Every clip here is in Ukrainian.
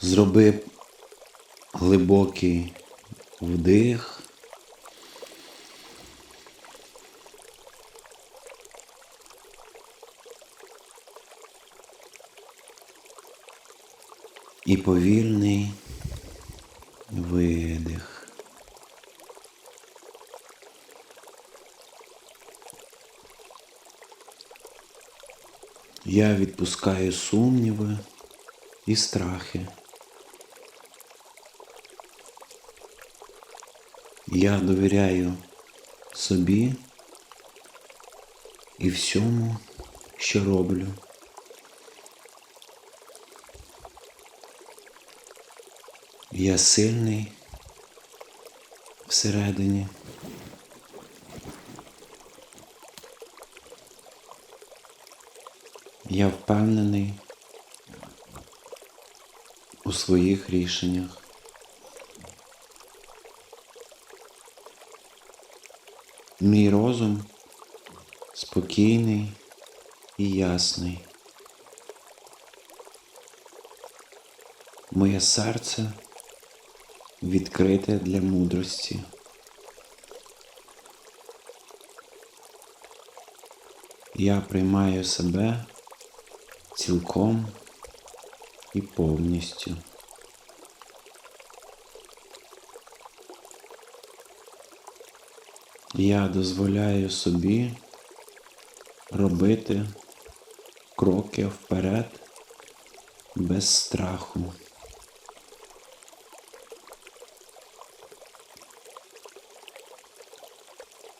Зроби глибокий вдих. І повільний видих. Я відпускаю сумніви і страхи. Я довіряю собі і всьому, що роблю. Я сильний всередині. Я впевнений у своїх рішеннях. Мій розум спокійний і ясний. Моє серце відкрите для мудрості. Я приймаю себе цілком і повністю. Я дозволяю собі робити кроки вперед без страху.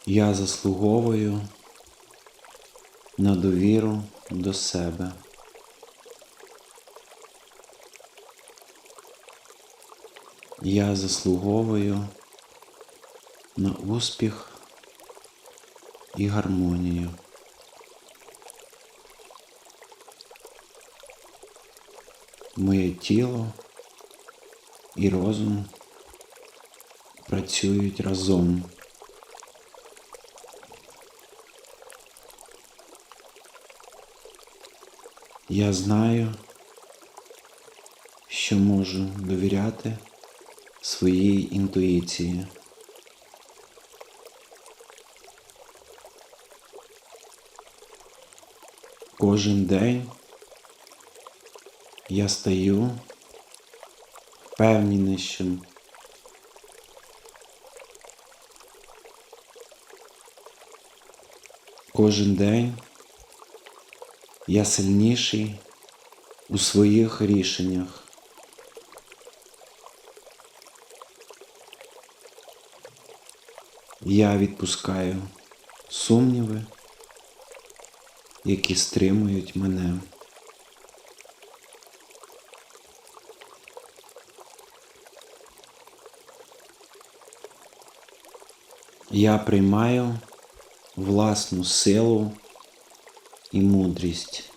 Я заслуговую на довіру до себе. Я заслуговую на успіх і гармонію. Моє тіло і розум працюють разом. Я знаю, що можу довіряти своїй інтуїції. Кожен день я стаю впевненішим. Кожен день я сильніший у своїх рішеннях. Я відпускаю сумніви, які стримують мене. Я приймаю власну силу і мудрість.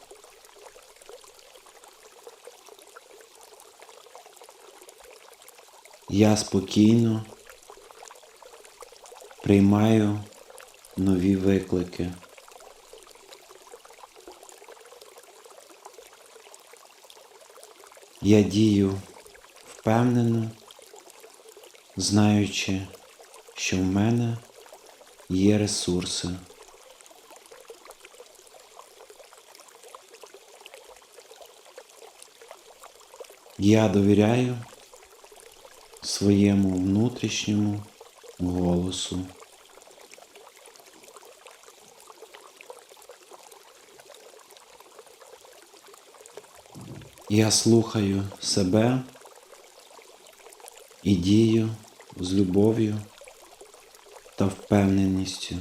Я спокійно приймаю нові виклики. Я дію впевнено, знаючи, що в мене є ресурси. Я довіряю своєму внутрішньому голосу. Я слухаю себе і дію з любов'ю та впевненістю.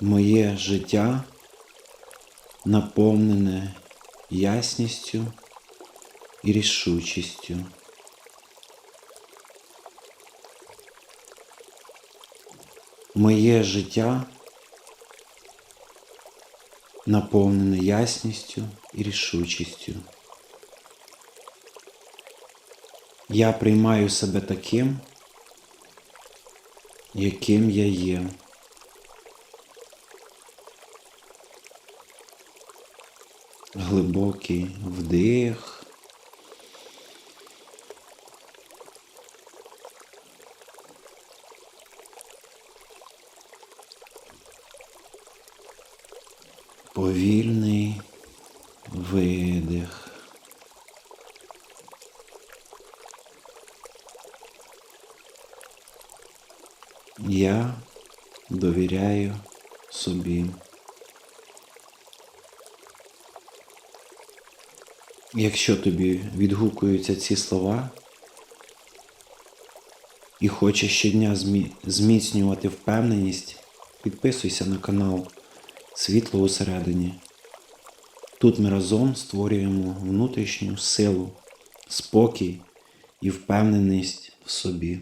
Моє життя наповнене ясністю і рішучістю. Моє життя наповнене ясністю і рішучістю. Я приймаю себе таким, яким я є. Глибокий вдих. Повільний видих. Я довіряю собі. Якщо тобі відгукуються ці слова і хочеш щодня зміцнювати впевненість, підписуйся на канал Світло усередині. Тут ми разом створюємо внутрішню силу, спокій і впевненість в собі.